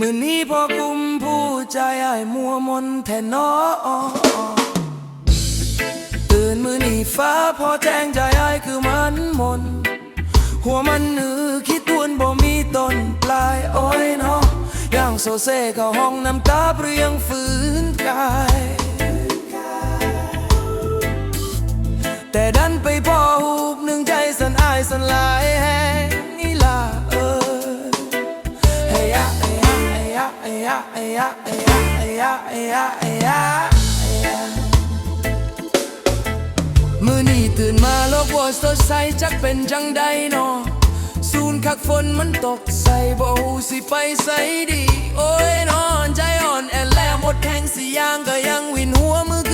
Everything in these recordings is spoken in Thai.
มื่อนี้พอคุมผู้ใจไอ้มัวมนแทนนอตื่นมื่อนี้ฟ้าพอแจ้งใจไอ้คือมันมน หัวมันหนือคิดตวนบ่มีต้นปลายอ้อยเนอะย่างโซเซเข้าห้องน้ำตาเปรียงฝืนกาย มื่อนี้ตื่นมาโลกว่าสดใสจักเป็นจังใดเนาะสูนคักฝนมันตกใส่บ่หูสิไปใส่ดี โอ้ยนอนใจอ่อนแอนแล้วหมดแข้งสิยางก็ยังวินหัวมือ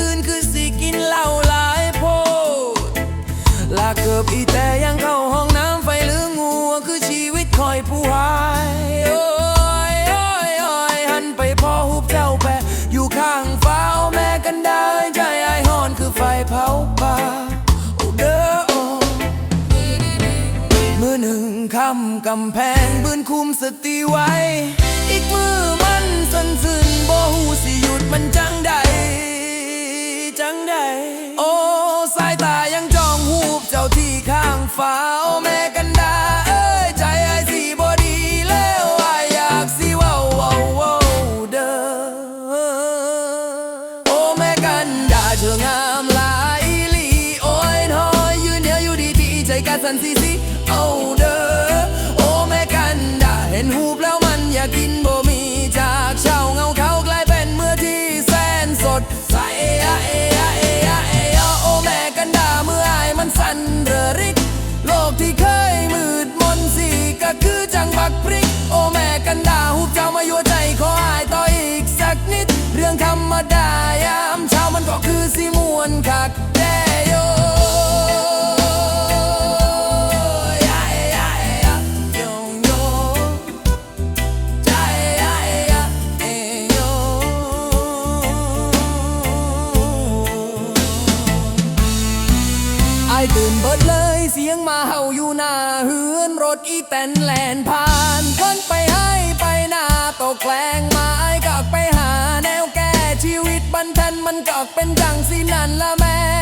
หนึ่งคำกำแพงบืนคุมสติไว้ อีกมือมันสั่นซึนบ่หูสิหยุดมันจังใด จังใด โอ้สายตายังจ้องหูบเจ้าที่ข้างฟ้าโอ้แม่กันดาเอ้ยใจไอ้สิบ่ดีแล้วอายอยากสิว้าว้าเว้าเด้อโอ้แม่กันดาเธองามหลายลีโอ้ยน้อยยืนเดียวอยู่ดีๆใจกันสั่นสิายตื่นเบิดเลยเสียงมาเห่าอยู่หน้าเฮือนรถอีแตนแลนผ่านเพิ่นไปให้ไปหน้าตกแกลง มันก็เป็นดังสินั่นละแม่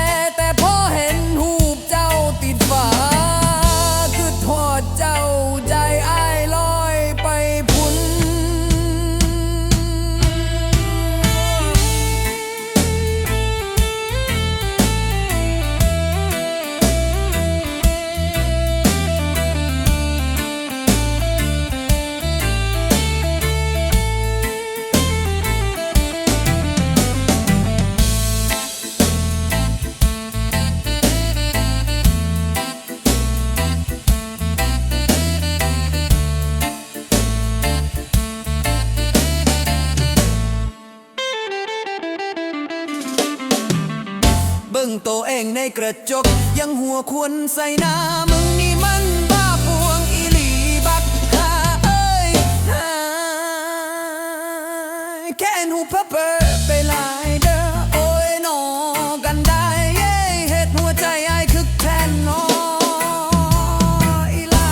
ตัวเองในกระจก ยังหัวควรใส่หน้ามึงนี่มันบ้าพวงอีหลีบักฮาเอ้ยฮาแค่หูเพอเพอไปหลายเด้อโอ้ยหนอกันได้เย้เฮ็ดหัวใจไอ้ายคึกแทนนออีลา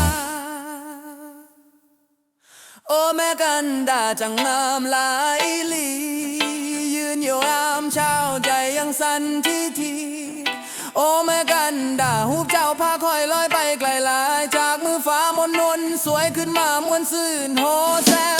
โอ้แม่กันดาจังงามหลายลียืนอยู่อามเช้าใจยังสั่นทีที โอ้แม่กันดาหูบเจ้าพาคอยลอยไปไกลหลาย จากมือฟ้ามนนวลสวยขึ้นมามวนซื่นโฮแซ